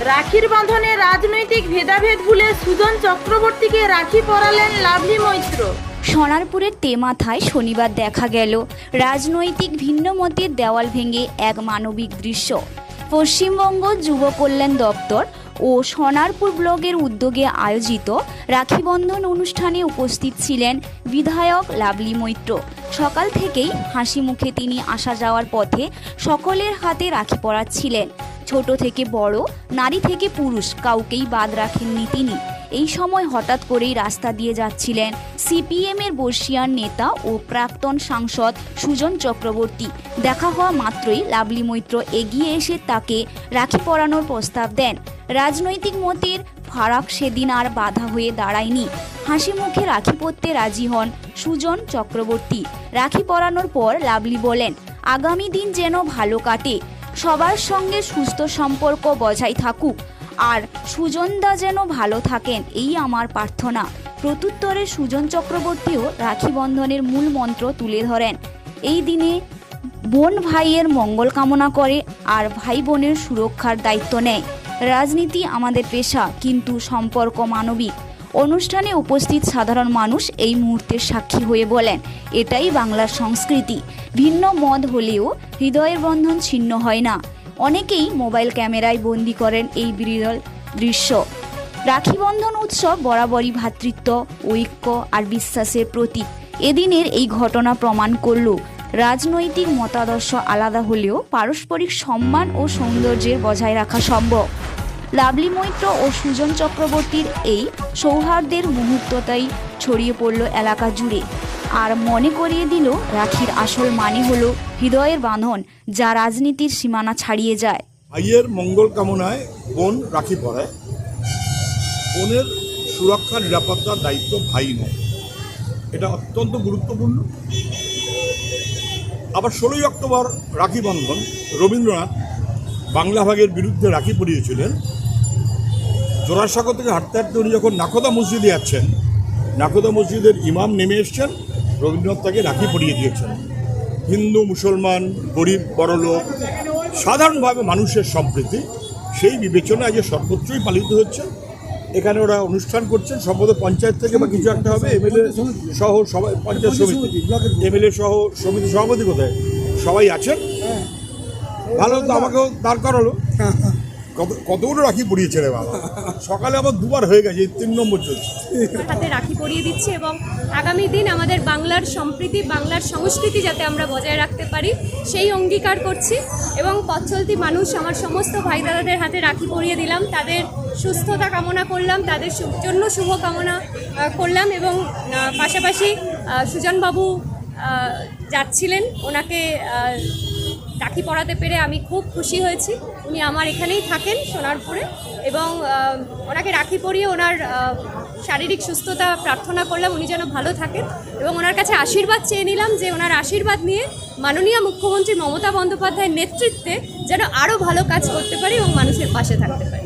রাখির বাঁধনে রাজনৈতিক ভেদাভেদ ভুলে সুজন চক্রবর্তীকে রাখি পরালেন লাভলি মৈত্র। সোনারপুরের তেমাথায় শনিবার দেখা গেল। রাজনৈতিক ভিন্নমতের দেওয়াল ভেঙে এক মানবিক দৃশ্য। পশ্চিমবঙ্গ যুব কল্যাণ দপ্তর ও সোনারপুর ব্লগের উদ্যোগে আয়োজিত রাখিবন্ধন অনুষ্ঠানে উপস্থিত ছিলেন বিধায়ক লাভলি মৈত্র। সকাল থেকেই হাসি মুখে তিনি আসা যাওয়ার পথে সকলের হাতে রাখি পরাচ্ছিলেন। ছোট থেকে বড়, নারী থেকে পুরুষ, কাউকেই বাদ রাখেননি তিনি। এই সময় হঠাৎ করেই রাস্তা দিয়ে যাচ্ছিলেন সিপিএম এর বর্ষিয়ান নেতা ও প্রাক্তন সাংসদ সুজন চক্রবর্তী। দেখা হওয়া মাত্রই লাভলি মৈত্র এগিয়ে এসে তাকে রাখি পরানোর প্রস্তাব দেন। রাজনৈতিক মতের ফারাক সেদিন আর বাধা হয়ে দাঁড়ায়নি। হাসি মুখে রাখি পরতে রাজি হন সুজন চক্রবর্তী। রাখি পরানোর পর লাভলি বলেন, আগামী দিন যেন ভালো কাটে। সবার সঙ্গে সুস্থ সম্পর্ক বজায় থাকুক। আর সুজনদা যেন ভালো থাকেন, এই আমার প্রার্থনা। প্রত্যুত্তরে সুজন চক্রবর্তীও রাখি বন্ধনের মূল মন্ত্র তুলে ধরেন। এই দিনে বোন ভাইয়ের মঙ্গল কামনা করে আর ভাই বোনের সুরক্ষার দায়িত্ব নেয়। রাজনীতি আমাদের পেশা, কিন্তু সম্পর্ক মানবিক। অনুষ্ঠানে উপস্থিত সাধারণ মানুষ এই মুহূর্তের সাক্ষী হয়ে বলেন, এটাই বাংলার সংস্কৃতি। ভিন্ন মত হলেও হৃদয়ের বন্ধন ছিন্ন হয় না। অনেকেই মোবাইল ক্যামেরায় বন্দি করেন এই বিরল দৃশ্য। রাখি বন্ধন উৎসব বরাবরই ভ্রাতৃত্ব ঐক্য আর বিশ্বাসের প্রতীক। এদিনের এই ঘটনা প্রমাণ করল, রাজনৈতিক মতাদর্শ আলাদা হলেও পারস্পরিক সম্মান ও সৌন্দর্যের বজায় রাখা সম্ভব। লাভলি মৈত্র ও সুজন চক্রবর্তীর এই সৌহার্দ্যের মুহূর্তটাই ছড়িয়ে পড়ল এলাকা জুড়ে। আর মনে করিয়ে দিল রাখির আসল মানে হলো হৃদয়ের বাঁধন, যা রাজনীতির সীমানা ছাড়িয়ে যায়। ভাইয়ের মঙ্গল কামনায় বোন রাখি পরায় বোনের সুরক্ষা, নিরাপত্তার দায়িত্ব ভাই নেয়। এটা অত্যন্ত গুরুত্বপূর্ণ। আবার ষোলোই অক্টোবর রাখি বন্ধন। রবীন্দ্রনাথ বাংলা ভাগের বিরুদ্ধে রাখি পরিয়েছিলেন। জোড়াসাগর থেকে হাঁটতে হাঁটতে উনি যখন নাকোদা মসজিদে যাচ্ছেন নাকোদা মসজিদের ইমাম নেমে এসছেন রবীন্দ্রনাথ তাকে রাখি পরিয়ে দিয়েছেন। হিন্দু মুসলমান গরিব বড়লোক সাধারণভাবে মানুষের সম্প্রীতি সেই বিবেচনায় যে সর্বোচ্চই পালিত হচ্ছে। এখানে ওরা অনুষ্ঠান করছেন সম্ভবত পঞ্চায়েত থেকে বা কিছু একটা হবে এমএলএ সহ সবাই পঞ্চায়েত সমিতি এমএলএ সহ সমিতি সভাপতি কোথায়? সবাই আছেন? ভালো তো আমাকেও দাঁড় করালো। কত কতগুলো রাখি পড়িয়েছে রে বাবা? সকালে আবার দুবার হয়ে গেছে তিন নম্বর চলছে হাতে রাখি পরিয়ে দিচ্ছে এবং আগামী দিন আমাদের বাংলার সম্প্রীতি, বাংলার সংস্কৃতি যাতে আমরা বজায় রাখতে পারি, সেই অঙ্গীকার করছি এবং পথ চলতি মানুষ, আমার সমস্ত ভাই দাদাদের হাতে রাখি পরিয়ে দিলাম। তাদের সুস্থতা কামনা করলাম, তাদের জন্য শুভ কামনা করলাম এবং পাশাপাশি সুজনবাবু যাচ্ছিলেন। ওনাকে রাখি পড়াতে পেরে আমি খুব খুশি হয়েছি। উনি আমার এখানেই থাকেন সোনারপুরে এবং ওনাকে রাখি পরিয়ে ওনার শারীরিক সুস্থতা প্রার্থনা করলাম উনি যেন ভালো থাকেন এবং ওনার কাছে আশীর্বাদ চেয়ে নিলাম যে ওনার আশীর্বাদ নিয়ে মাননীয় মুখ্যমন্ত্রী মমতা বন্দ্যোপাধ্যায়ের নেতৃত্বে যেন আরও ভালো কাজ করতে পারি এবং মানুষের পাশে থাকতে পারি।